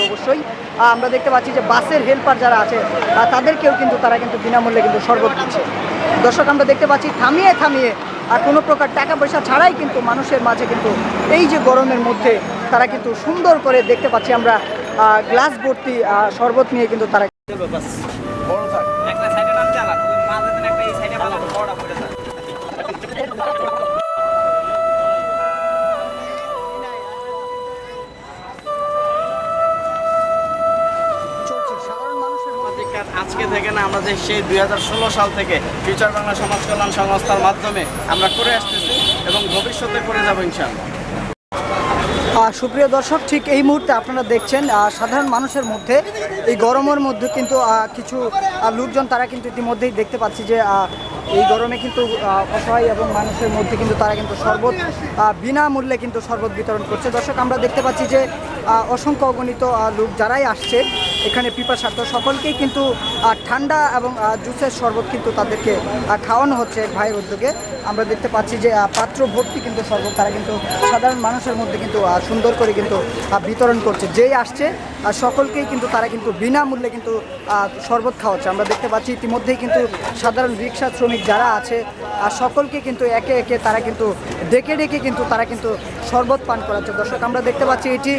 কিন্তু অবশ্যই। আহ, আমরা দেখতে পাচ্ছি যে বাসের হেল্পার যারা আছে তাদেরকেও কিন্তু তারা কিন্তু বিনামূল্যে কিন্তু শরবত দিচ্ছে। দর্শক আমরা দেখতে পাচ্ছি থামিয়ে থামিয়ে আর কোনো প্রকার টাকা পয়সা ছাড়াই কিন্তু মানুষের মাঝে কিন্তু এই যে গরমের মধ্যে তারা কিন্তু সুন্দর করে দেখতে পাচ্ছি আমরা আহ, গ্লাস ভর্তি আহ, শরবত নিয়ে কিন্তু তারা একটা আজকে থেকে না, আমরা যে সেই দুই সাল থেকে ফিউচার বাংলা সমাজ কল্যাণ সংস্থার মাধ্যমে আমরা করে আসতেছি এবং ভবিষ্যতে করে যাব ইনশাআল্লাহ। সুপ্রিয় দর্শক, ঠিক এই মুহূর্তে আপনারা দেখছেন সাধারণ মানুষের মধ্যে এই গরমের মধ্যে কিন্তু কিছু লোকজন তারা কিন্তু ইতিমধ্যেই দেখতে পাচ্ছি যে এই গরমে কিন্তু অসহায় এবং মানুষের মধ্যে কিন্তু তারা কিন্তু শরবত বিনামূল্যে কিন্তু শরবত বিতরণ করছে। দর্শক, আমরা দেখতে পাচ্ছি যে অসংখ্য অগণিত লোক যারাই আসছে এখানে পিপাসার্থ সকলকেই কিন্তু ঠান্ডা এবং জুসের শরবত কিন্তু তাদেরকে খাওয়ানো হচ্ছে ভাইয়ের উদ্যোগে। আমরা দেখতে পাচ্ছি যে পাত্র ভর্তি কিন্তু শরবত তারা কিন্তু সাধারণ মানুষের মধ্যে কিন্তু সুন্দর করে কিন্তু বিতরণ করছে। যেই আসছে সকলকেই কিন্তু তারা কিন্তু বিনামূল্যে কিন্তু শরবত খাওয়াচ্ছে। আমরা দেখতে পাচ্ছি ইতিমধ্যেই কিন্তু সাধারণ রিক্সা শ্রমিক যারা আছে আর সকলকে কিন্তু একে একে তারা কিন্তু ডেকে ডেকে কিন্তু তারা কিন্তু শরবত পান করাচ্ছে। দর্শক, আমরা দেখতে পাচ্ছি এটি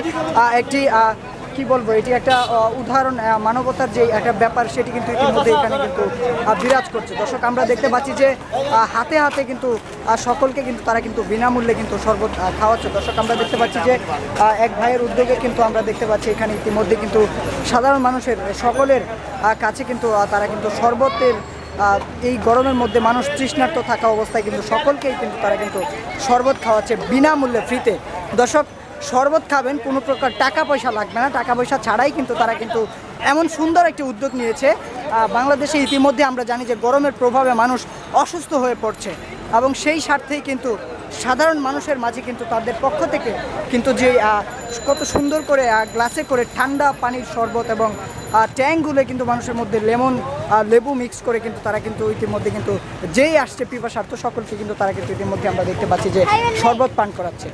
একটি কি বলব, এটি একটা উদাহরণ মানবতার যে একটা ব্যাপার, সেটি কিন্তু ইতিমধ্যে এখানে কিন্তু বিরাজ করছে। দর্শক, আমরা দেখতে পাচ্ছি যে হাতে হাতে কিন্তু সকলকে কিন্তু তারা কিন্তু বিনামূল্যে কিন্তু শরবত খাওয়াচ্ছে। দর্শক, আমরা দেখতে পাচ্ছি যে এক ভাইয়ের উদ্যোগে কিন্তু আমরা দেখতে পাচ্ছি এখানে ইতিমধ্যে কিন্তু সাধারণ মানুষের, সকলের কাছে কিন্তু তারা কিন্তু শরবতের এই গরমের মধ্যে মানুষ তৃষ্ণার্ত থাকা অবস্থায় কিন্তু সকলকেই কিন্তু তারা কিন্তু শরবত খাওয়াচ্ছে বিনামূল্যে, ফ্রিতে। দর্শক শরবত খাবেন, কোনো প্রকার টাকা পয়সা লাগবে না টাকা পয়সা ছাড়াই কিন্তু তারা কিন্তু এমন সুন্দর একটি উদ্যোগ নিয়েছে বাংলাদেশে ইতিমধ্যে আমরা জানি যে গরমের প্রভাবে মানুষ অসুস্থ হয়ে পড়ছে এবং সেই স্বার্থেই কিন্তু সাধারণ মানুষের মাঝে কিন্তু তাদের পক্ষ থেকে কিন্তু যে কত সুন্দর করে গ্লাসে করে ঠান্ডা পানির শরবত এবং ট্যাঙ্কগুলো কিন্তু মানুষের মধ্যে লেমন লেবু মিক্স করে কিন্তু তারা কিন্তু ইতিমধ্যে কিন্তু যেই আসছে পিপাসার্থ সকলকে কিন্তু তারা কিন্তু ইতিমধ্যে আমরা দেখতে পাচ্ছি যে শরবত পান করাচ্ছে।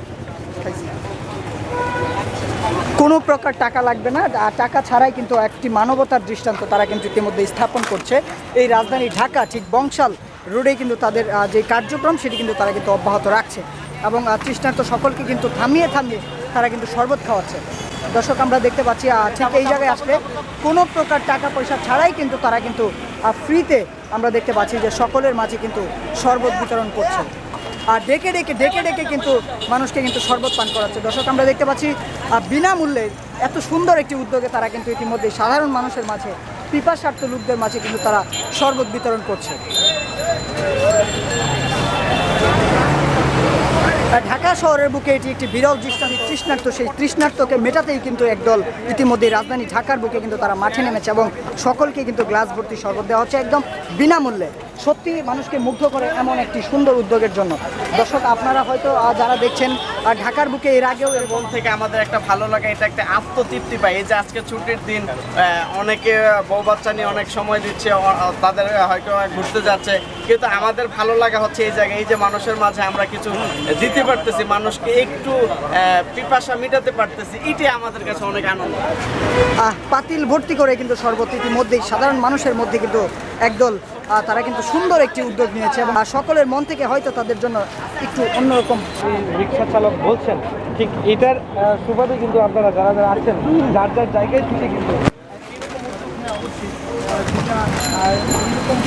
কোনো প্রকার টাকা লাগবে না টাকা ছাড়াই কিন্তু একটি মানবতার দৃষ্টান্ত তারা কিন্তু ইতিমধ্যে স্থাপন করছে। এই রাজধানী ঢাকা ঠিক বংশাল রোডে কিন্তু তাদের যে কার্যক্রম সেটি কিন্তু তারা কিন্তু অব্যাহত রাখছে এবং তৃষ্ণার্ত সকলকে কিন্তু থামিয়ে থামিয়ে তারা কিন্তু শরবত খাওয়াচ্ছে। দর্শক, আমরা দেখতে পাচ্ছি ঠিক এই জায়গায় আসলে কোনো প্রকার টাকা পয়সা ছাড়াই কিন্তু তারা কিন্তু ফ্রিতে আমরা দেখতে পাচ্ছি যে সকলের মাঝে কিন্তু শরবত বিতরণ করছে। ডেকে ডেকে ডেকে ডেকে কিন্তু মানুষকে কিন্তু শরবত পান করাচ্ছে। দর্শক, আমরা দেখতে পাচ্ছি বিনামূল্যে এত সুন্দর একটি উদ্যোগে তারা কিন্তু ইতিমধ্যে সাধারণ মানুষের মাঝে, পিপাসার্থ লোকদের মাঝে কিন্তু তারা শরবত বিতরণ করছে। ঢাকা শহরের বুকে এটি একটি বিরল দৃষ্টান্ত তৃষ্ণার্ত সেই তৃষ্ণার্তকে মেটাতেই কিন্তু একদল ইতিমধ্যে রাজধানী ঢাকার বুকে কিন্তু তারা মাঠে নেমেছে এবং সকলকে কিন্তু গ্লাস ভর্তি শরবত দেওয়া হচ্ছে একদম বিনামূল্যে। সত্যি মানুষকে মুগ্ধ করে এমন একটি সুন্দর উদ্যোগের জন্য। দর্শক আপনারা হয়তো যারা দেখছেন আহ, ঢাকার বুকে এর আগেও মন থেকে আমাদের একটা ভালো লাগে এটা একটা আত্মতৃপ্তি পাই। এই যে আজকে ছুটির দিন অনেকে বউ বাচ্চা নিয়ে অনেক সময় দিচ্ছে তাদের হয়তো ঘুরতে যাচ্ছে। কিন্তু আমাদের ভালো লাগা হচ্ছে এই জায়গায় এই যে মানুষের মাঝে আমরা কিছু দিতে পারতেছি মানুষকে একটু পিপাসা মেটাতে পারতেছি এটাই আমাদের কাছে অনেক আনন্দ। আহ, পাতিল ভর্তি করে কিন্তু শরবত ইতিমধ্যেই সাধারণ মানুষের মধ্যে কিন্তু একদল তারা কিন্তু সুন্দর একটি উদ্যোগ নিয়েছে এবং সকলের মন থেকে হয়তো তাদের জন্য একটু অন্যরকম। রিক্সা চালক বলছেন, ঠিক এটার সুবাদে কিন্তু আপনারা যারা যারা আছেন, যার যার জায়গায় থেকে কিন্তু। এরকম